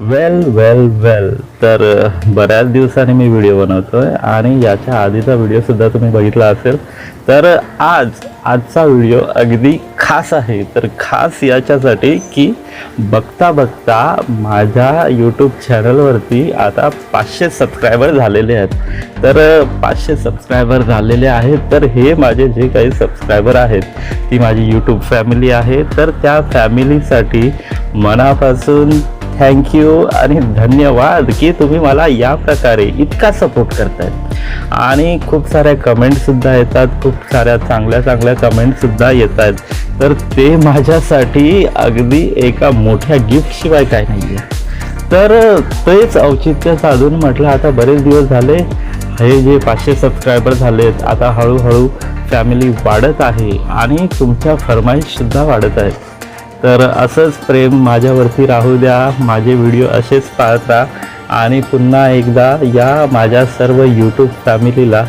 वेल वेल वेल तर बऱ्याच दिवसांनी मी व्हिडिओ बनवतो आहे आणि याच्या आधीचा व्हिडिओसुद्धा तुम्ही बघितला असेल. तर आज आजचा व्हिडिओ अगदी खास आहे. तर खास याच्यासाठी की बघता बघता माझ्या यूट्यूब चॅनलवरती आता पाचशे सबस्क्रायबर झालेले आहेत. तर पाचशे सबस्क्रायबर झालेले आहेत. तर हे माझे जे काही सबस्क्रायबर आहेत ती माझी यूट्यूब फॅमिली आहे. तर त्या फॅमिलीसाठी मनापासून थँक्यू आणि धन्यवाद की तुम्ही मला या प्रकारे इतका सपोर्ट करताय आणि खूप साऱ्या कमेंटसुद्धा येतात खूप साऱ्या चांगल्या चांगल्या कमेंटसुद्धा येत आहेत तर ते माझ्यासाठी अगदी एका मोठ्या गिफ्टशिवाय काय नाही आहे तर तेच औचित्य साधून म्हटलं आता बरेच दिवस झाले हे जे पाचशे सबस्क्रायबर झालेत आता हळूहळू फॅमिली वाढत आहे आणि तुमच्या फरमाईशसुद्धा वाढत आहेत. तर असंच प्रेम माझ्यावरती राहू द्या माझे व्हिडिओ असेच पाहत राहा आणि पुन्हा एकदा या माझ्या सर्व यूट्यूब फॅमिलीला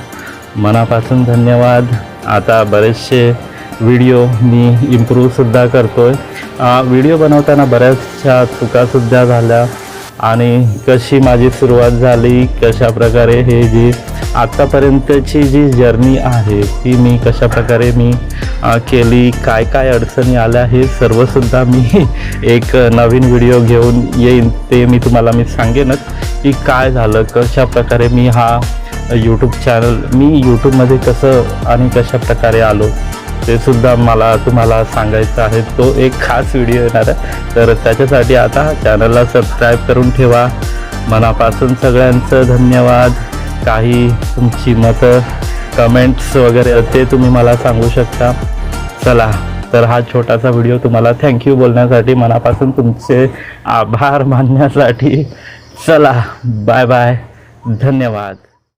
मनापासून धन्यवाद. आता बरेचसे व्हिडिओ मी इम्प्रूव्हसुद्धा करतो आहे व्हिडिओ बनवताना बऱ्याचशा चुकासुद्धा झाल्या. आणि कशी माझी सुरुवात झाली कशा प्रकारे हे जी आत्तापर्यंतची जी जर्नी आहे ती मी कशा प्रकारे मी केली काय काय अडचणी आल्या हे सर्वसुद्धा मी एक नवीन व्हिडिओ घेऊन येईन ते मी तुम्हाला मी सांगेनच की काय झालं कशा प्रकारे मी हा यूट्यूब चॅनल मी यूट्यूबमध्ये कसं आणि कशा प्रकारे आलो ते सुद्धा मला तुम्हाला सांगायचं आहे. तो एक खास व्हिडिओ येणार आहे. तर त्याच्यासाठी आता चॅनलला सबस्क्राईब करून ठेवा. मनापासून सगळ्यांचं धन्यवाद. काही तुमची मतं कमेंट्स वगैरे ते तुम्ही मला सांगू शकता. चला तर हा छोटासा व्हिडिओ तुम्हाला थँक्यू बोलण्यासाठी मनापासून तुमचे आभार मानण्यासाठी. चला बाय बाय धन्यवाद.